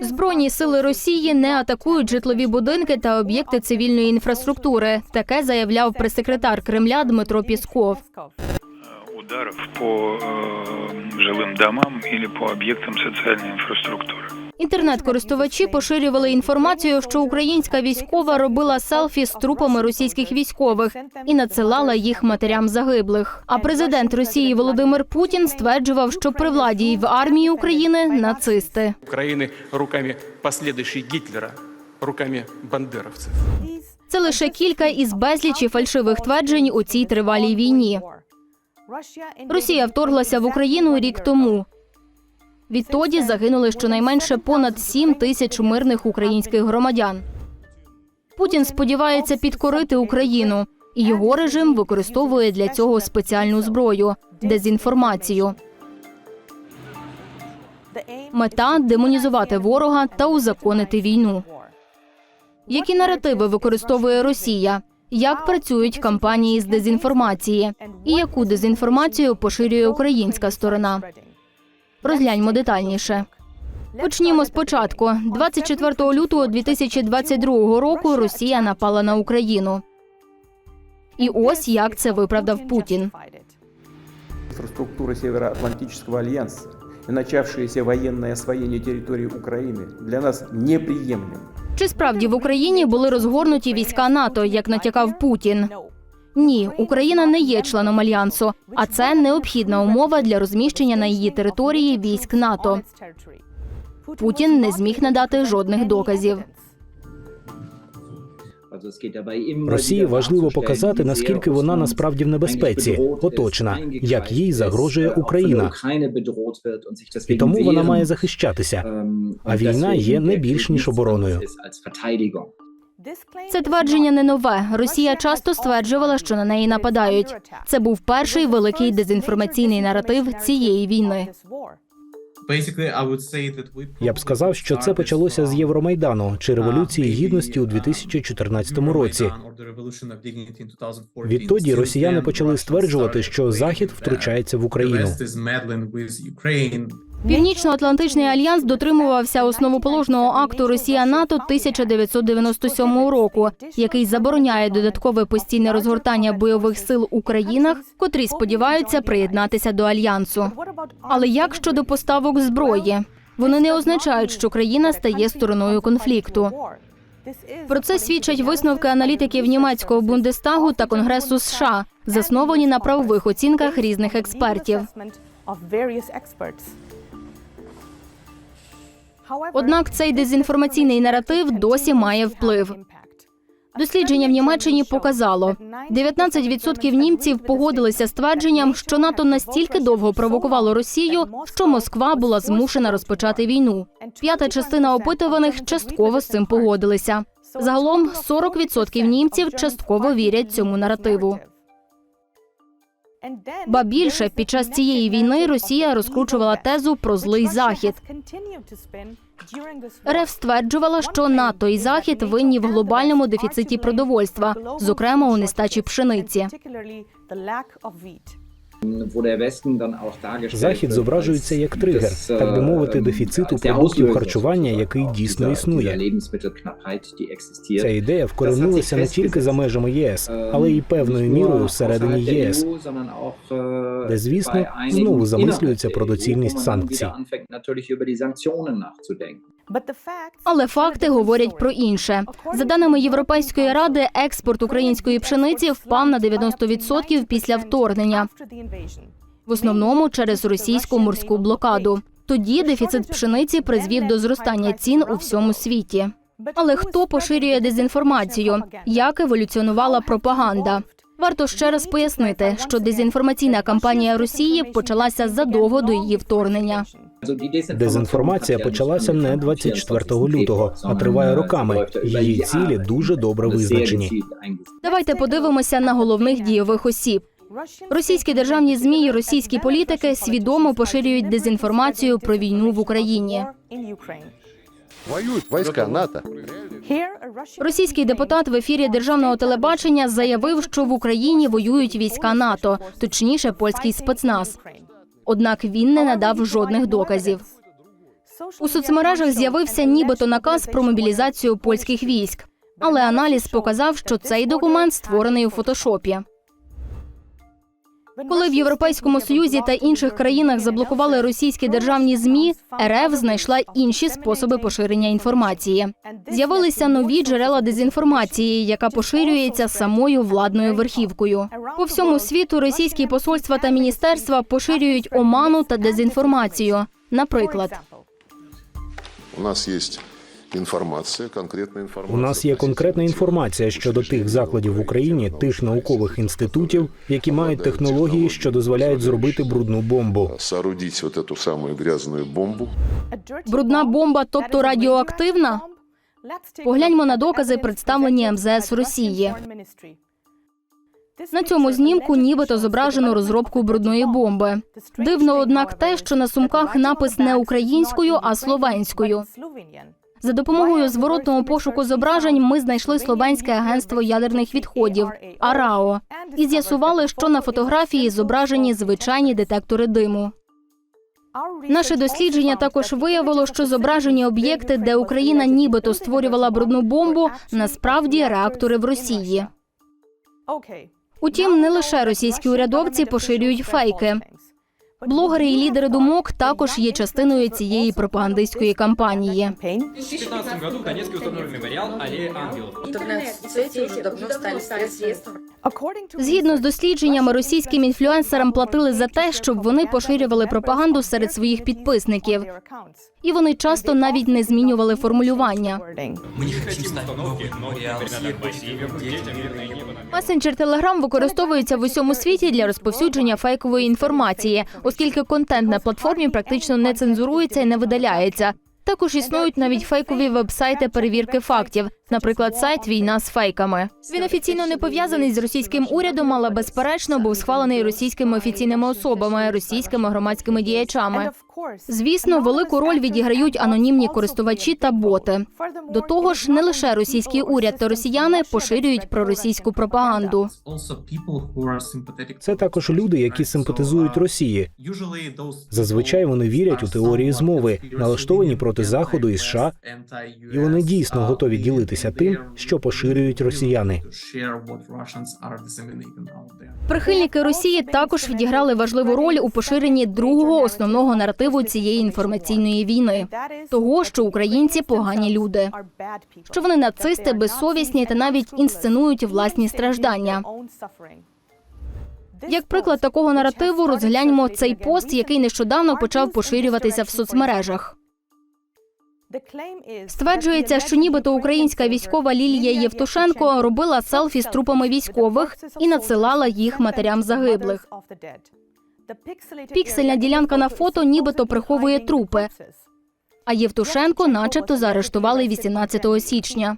Збройні сили Росії не атакують житлові будинки та об'єкти цивільної інфраструктури. Таке заявляв прес-секретар Кремля Дмитро Пісков. ударов по э, жилым домам или по объектам социальной инфраструктуры. Інтернет-користувачі поширювали інформацію, що українська військова робила селфі з трупами російських військових і надсилала їх матерям загиблих. А президент Росії Володимир Путін стверджував, що при владі і в армії України нацисти. Украины руками последующей Гитлера, руками бандеровцев. Це лише кілька із безлічі фальшивих тверджень у цій тривалій війні. Росія вторглася в Україну рік тому. Відтоді загинули щонайменше понад 7 тисяч мирних українських громадян. Путін сподівається підкорити Україну, і його режим використовує для цього спеціальну зброю дезінформацію. Мета демонізувати ворога та узаконити війну. Які наративи використовує Росія? Як працюють кампанії з дезінформації? І яку дезінформацію поширює українська сторона? Розгляньмо детальніше. Почнімо спочатку. 24 лютого 2022 року Росія напала на Україну. І ось як це виправдав Путін. инфраструктуры Североатлантического альянса и начавшееся военное освоение территории Украины для нас неприемлемо. Чи справді в Україні були розгорнуті війська НАТО, як натякав Путін? Ні, Україна не є членом альянсу, а це необхідна умова для розміщення на її території військ НАТО. Путін не зміг надати жодних доказів. Росії важливо показати, наскільки вона насправді в небезпеці, оточена, як їй загрожує Україна. І тому вона має захищатися. А війна є не більш ніж обороною. Це твердження не нове. Росія часто стверджувала, що на неї нападають. Це був перший великий дезінформаційний наратив цієї війни. Я б сказав, що це почалося з Євромайдану чи революції гідності у 2014 році. Відтоді росіяни почали стверджувати, що Захід втручається в Україну. Північно-Атлантичний альянс дотримувався основоположного акту Росія НАТО 1997 року, який забороняє додаткове постійне розгортання бойових сил у країнах, котрі сподіваються приєднатися до альянсу. Але як щодо поставок зброї? Вони не означають, що країна стає стороною конфлікту. Про це свідчать висновки аналітиків німецького Бундестагу та Конгресу США, засновані на правових оцінках різних експертів. Однак цей дезінформаційний наратив досі має вплив. Дослідження в Німеччині показало, 19% німців погодилися з твердженням, що НАТО настільки довго провокувало Росію, що Москва була змушена розпочати війну. П'ята частина опитуваних частково з цим погодилися. Загалом 40% німців частково вірять цьому наративу. Ба більше під час цієї війни Росія розкручувала тезу про злий захід. РФ стверджувала, що НАТО і Захід винні в глобальному дефіциті продовольства, зокрема у нестачі пшениці. Захід зображується як тригер, так би мовити, дефіциту продуктів харчування, який дійсно існує. Ця ідея вкоренилася не тільки за межами ЄС, але й певною мірою всередині ЄС, де, звісно, знову замислюються про доцільність санкцій. Але факти говорять про інше. За даними Європейської ради, експорт української пшениці впав на 90% після вторгнення, в основному через російську морську блокаду. Тоді дефіцит пшениці призвів до зростання цін у всьому світі. Але хто поширює дезінформацію? Як еволюціонувала пропаганда? Варто ще раз пояснити, що дезінформаційна кампанія Росії почалася задовго до її вторгнення. Дезінформація почалася не 24 лютого, а триває роками. Її цілі дуже добре визначені. Давайте подивимося на головних дійових осіб. Російські державні змі і російські політики свідомо поширюють дезінформацію про війну в Україні. Воюют войска НАТО. Російський депутат в ефірі державного телебачення заявив, що в Україні воюють війська НАТО, точніше, польський спецназ. Однак він не надав жодних доказів. У соцмережах з'явився нібито наказ про мобілізацію польських військ. Але аналіз показав, що цей документ створений у фотошопі. Коли в Європейському Союзі та інших країнах заблокували російські державні змі, РФ знайшла інші способи поширення інформації. З'явилися нові джерела дезінформації, яка поширюється самою владною верхівкою. По всьому світу російські посольства та міністерства поширюють оману та дезінформацію. Наприклад, У нас есть информация, конкретная У нас є конкретна інформація щодо тих закладів в Україні, тих наукових інститутів, які мають технології, що дозволяють зробити брудну бомбу. Соорудить вот эту самую грязную бомбу. брудна бомба, тобто радіоактивна. Погляньмо на докази, представлені МЗС Росії. На цьому знімку нібито зображено розробку брудної бомби. Дивно, однак, те, що на сумках напис не українською, а словенською. За допомогою зворотного пошуку зображень ми знайшли словенське агентство ядерних відходів АРАО і з'ясували, що на фотографії зображені звичайні детектори диму. Наше дослідження також виявило, що зображені об'єкти, де Україна нібито створювала брудну бомбу, насправді реактори в Росії. Утім, не лише російські урядовці поширюють фейки. Блогери і лідери думок також є частиною цієї пропагандистської кампанії. В 2015 году в Донецке установлен мемориал Аллея Ангелов. Интернет-сети уже давно стали средством Згідно з дослідженнями, російським інфлюенсерам платили за те, щоб вони поширювали пропаганду серед своїх підписників, і вони часто навіть не змінювали формулювання. Мы не хотим стать новым мемориалом слепым детям, мирное небо над Месенджер Telegram використовується в усьому світі для розповсюдження фейкової інформації, оскільки контент на платформі практично не цензурується і не видаляється. Також існують навіть фейкові веб-сайти перевірки фактів, наприклад, сайт Війна з фейками. Він офіційно не пов'язаний з російським урядом, але безперечно був схвалений російськими офіційними особами, російськими громадськими діячами. Звісно, велику роль відіграють анонімні користувачі та боти. До того ж, не лише російський уряд та росіяни поширюють проросійську пропаганду. Це також люди, які симпатизують Росії. Зазвичай вони вірять у теорії змови, налаштовані проти заходу і США, і вони дійсно готові ділитися тим, що поширюють росіяни. Прихильники Росії також відіграли важливу роль у поширенні другого основного наративу цієї інформаційної війни того, що українці погані люди, що вони нацисти, безсовісні та навіть інсценують власні страждання. Як приклад такого наративу, розгляньмо цей пост, який нещодавно почав поширюватися в соцмережах. Стверджується, що нібито українська військова Лілія Євтушенко робила селфі з трупами військових і надсилала їх матерям загиблих. Піксельна ділянка на фото нібито приховує трупи, а Євтушенко, начебто, заарештували 18 січня.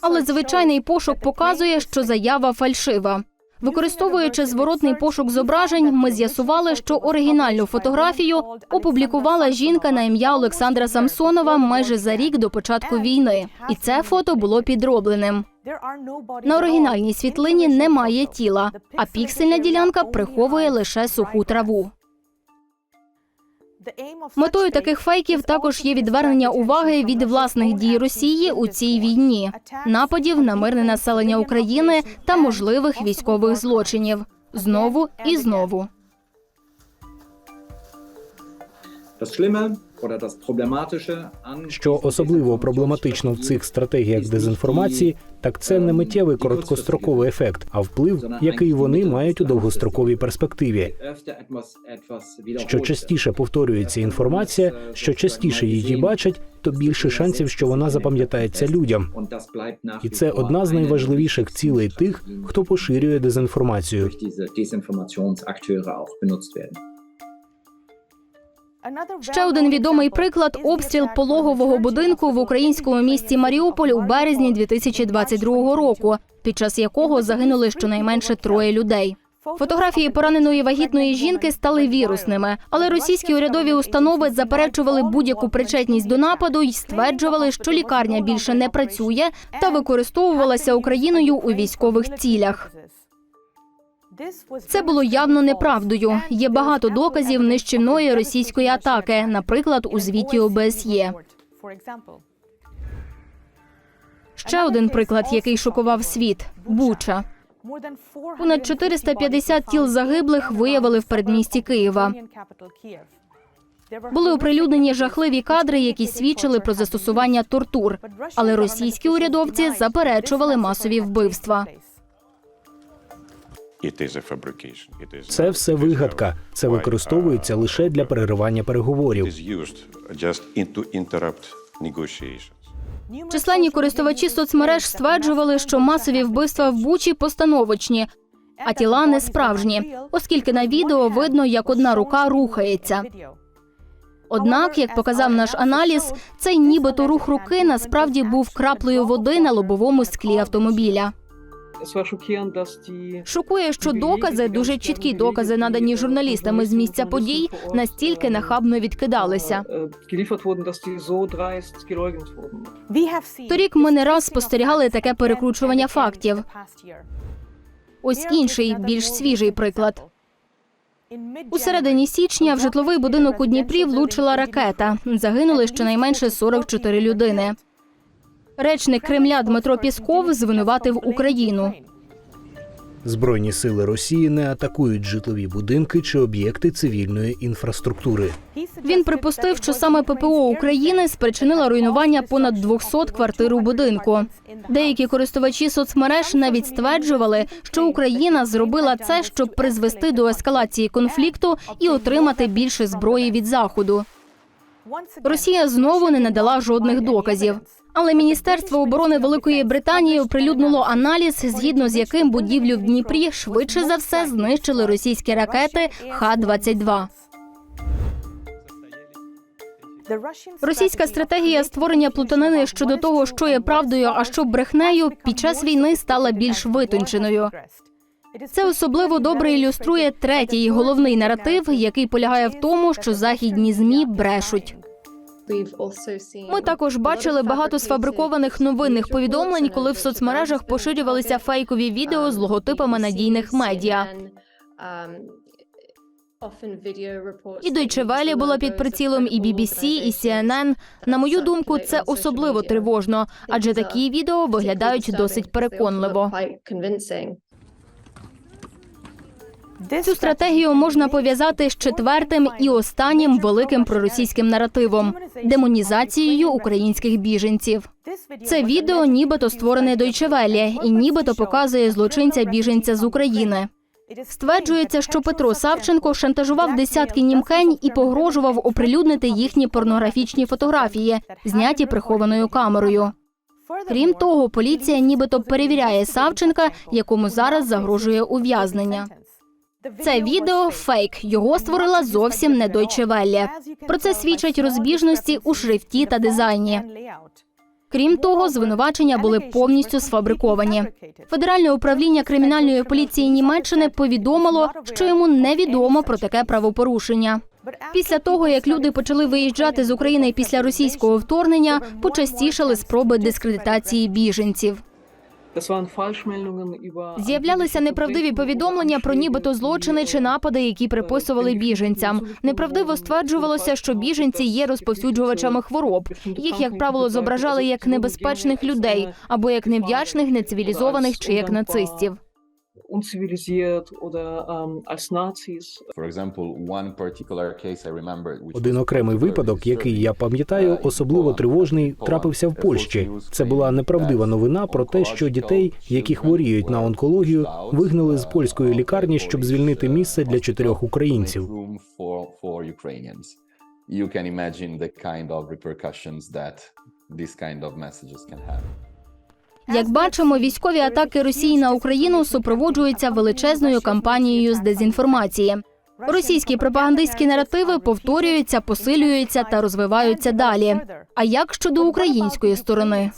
Але звичайний пошук показує, що заява фальшива. Використовуючи зворотний пошук зображень, ми з'ясували, що оригінальну фотографію опублікувала жінка на ім'я Олександра Самсонова майже за рік до початку війни, і це фото було підробленим. На оригінальній світлині немає тіла, а піксельна ділянка приховує лише суху траву. Метою таких фейків також є відвернення уваги від власних дій Росії у цій війні, нападів на мирне населення України та можливих військових злочинів знову і знову. Що особливо проблематично в цих стратегіях дезінформації, так це не миттєвий короткостроковий ефект, а вплив, який вони мають у довгостроковій перспективі. Що частіше повторюється інформація, що частіше її бачать, то більше шансів, що вона запам'ятається людям. І це одна з найважливіших цілей тих, хто поширює дезінформацію. Ще один відомий приклад обстріл пологового будинку в українському місті Маріуполь у березні 2022 року, під час якого загинули щонайменше троє людей. Фотографії пораненої вагітної жінки стали вірусними, але російські урядові установи заперечували будь-яку причетність до нападу і стверджували, що лікарня більше не працює та використовувалася Україною у військових цілях. Це було явно неправдою. Є багато доказів нищівної російської атаки, наприклад, у звіті ОБСЄ. Ще один приклад, який шокував світ Буча. Понад 450 тіл загиблих виявили в передмісті Києва. Були оприлюднені жахливі кадри, які свідчили про застосування тортур. Але російські урядовці заперечували масові вбивства. Це все вигадка. Це використовується лише для переривання переговорів. Численні користувачі соцмереж стверджували, що масові вбивства в Бучі постановочні, а тіла не справжні, оскільки на відео видно, як одна рука рухається. Однак, як показав наш аналіз, цей нібито рух руки насправді був краплею води на лобовому склі автомобіля. Шокує, що докази, дуже чіткі докази, надані журналістами з місця подій, настільки нахабно відкидалися. Торік ми не раз спостерігали таке перекручування фактів. Ось інший, більш свіжий приклад. У середині січня в житловий будинок у Дніпрі влучила ракета. Загинули щонайменше 44 людини. Речник Кремля Дмитро Пісков звинуватив Україну. Збройні сили Росії не атакують житлові будинки чи об'єкти цивільної інфраструктури. Він припустив, що саме ППО України спричинила руйнування понад 200 квартир у будинку. Деякі користувачі соцмереж навіть стверджували, що Україна зробила це, щоб призвести до ескалації конфлікту і отримати більше зброї від заходу. Росія знову не надала жодних доказів. Але Міністерство оборони Великої Британії оприлюднило аналіз, згідно з яким будівлю в Дніпрі швидше за все знищили російські ракети Х-22. Російська стратегія створення плутанини щодо того, що є правдою, а що брехнею, під час війни стала більш витонченою. Це особливо добре ілюструє третій головний наратив, який полягає в тому, що західні змі брешуть. Ми також бачили багато сфабрикованих новинних повідомлень, коли в соцмережах поширювалися фейкові відео з логотипами надійних медіа. І Deutsche Welle була під прицілом, і BBC, і CNN. На мою думку, це особливо тривожно, адже такі відео виглядають досить переконливо. Цю стратегію можна пов'язати з четвертим і останнім великим проросійським наративом демонізацією українських біженців. Це відео нібито створене Welle і нібито показує злочинця біженця з України. Стверджується, що Петро Савченко шантажував десятки німкень і погрожував оприлюднити їхні порнографічні фотографії, зняті прихованою камерою. Крім того, поліція нібито перевіряє Савченка, якому зараз загрожує ув'язнення. Це відео фейк. Його створила зовсім не Deutsche Welle. Про це свідчать розбіжності у шрифті та дизайні. Крім того, звинувачення були повністю сфабриковані. Федеральне управління кримінальної поліції Німеччини повідомило, що йому невідомо про таке правопорушення. Після того, як люди почали виїжджати з України після російського вторгнення, почастішали спроби дискредитації біженців. З'являлися неправдиві повідомлення про нібито злочини чи напади, які приписували біженцям. Неправдиво стверджувалося, що біженці є розповсюджувачами хвороб. Їх, як правило, зображали як небезпечних людей або як невдячних, нецивілізованих чи як нацистів. Один окремий випадок, який я пам'ятаю, особливо тривожний, трапився в Польщі. Це була неправдива новина про те, що дітей, які хворіють на онкологію, вигнали з польської лікарні, щоб звільнити місце для чотирьох українців. You can imagine the kind of repercussions that this kind of messages can have. Як бачимо, військові атаки Росії на Україну супроводжуються величезною кампанією з дезінформації. Російські пропагандистські наративи повторюються, посилюються та розвиваються далі. А як щодо української сторони?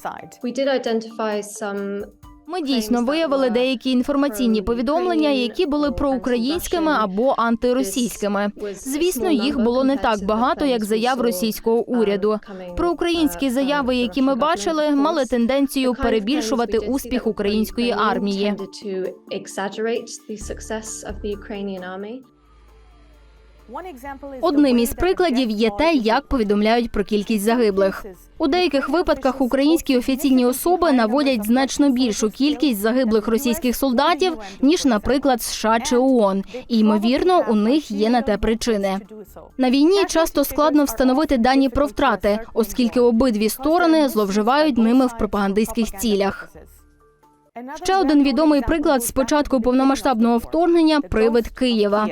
Ми дійсно виявили деякі інформаційні повідомлення, які були проукраїнськими або антиросійськими. Звісно, їх було не так багато, як заяв російського уряду. Проукраїнські заяви, які ми бачили, мали тенденцію перебільшувати успіх української армії. Одним із прикладів є те, як повідомляють про кількість загиблих. У деяких випадках українські офіційні особи наводять значно більшу кількість загиблих російських солдатів ніж, наприклад, США чи ООН. І ймовірно, у них є на те причини. На війні часто складно встановити дані про втрати, оскільки обидві сторони зловживають ними в пропагандистських цілях. Ще один відомий приклад з початку повномасштабного вторгнення привид Києва.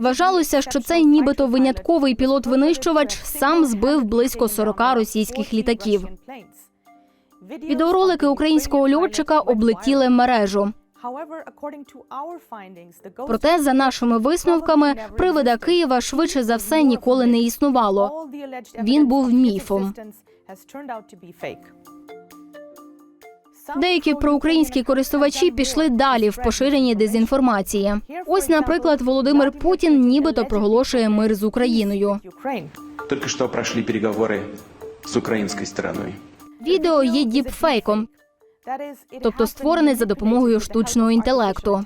Вважалося, що цей нібито винятковий пілот-винищувач сам збив близько 40 російських літаків. Відеоролики українського льотчика облетіли мережу. Проте, за нашими висновками, привида Києва швидше за все ніколи не існувало. Він був міфом. Деякі проукраїнські користувачі пішли далі в поширенні дезінформації. Ось, наприклад, Володимир Путін нібито проголошує мир з Україною. Тільки що пройшли переговори з українською стороною. Відео є діпфейком, тобто створене за допомогою штучного інтелекту.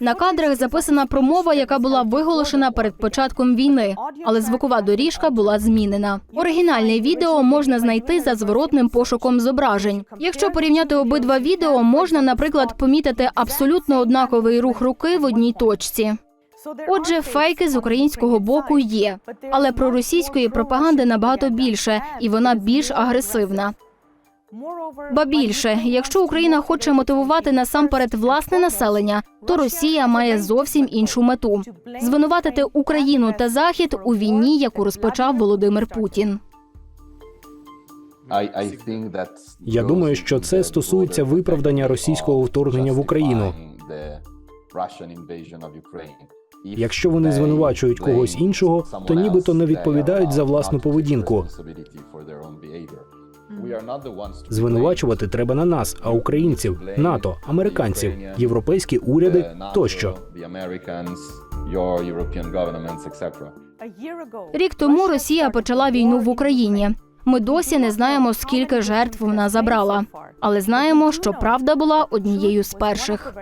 На кадрах записана промова, яка була виголошена перед початком війни, але звукова доріжка була змінена. Оригінальне відео можна знайти за зворотним пошуком зображень. Якщо порівняти обидва відео, можна, наприклад, помітити абсолютно однаковий рух руки в одній точці. Отже, фейки з українського боку є, але про російської пропаганди набагато більше, і вона більш агресивна. Ба більше, якщо Україна хоче мотивувати насамперед власне населення, то Росія має зовсім іншу мету звинуватити Україну та Захід у війні, яку розпочав Володимир Путін. Я думаю, що це стосується виправдання російського вторгнення в Україну. Якщо вони звинувачують когось іншого, то нібито не відповідають за власну поведінку. Звинувачувати треба на нас, а українців, НАТО, американців, європейські уряди тощо. Рік тому Росія почала війну в Україні. Ми досі не знаємо, скільки жертв вона забрала, але знаємо, що правда була однією з перших.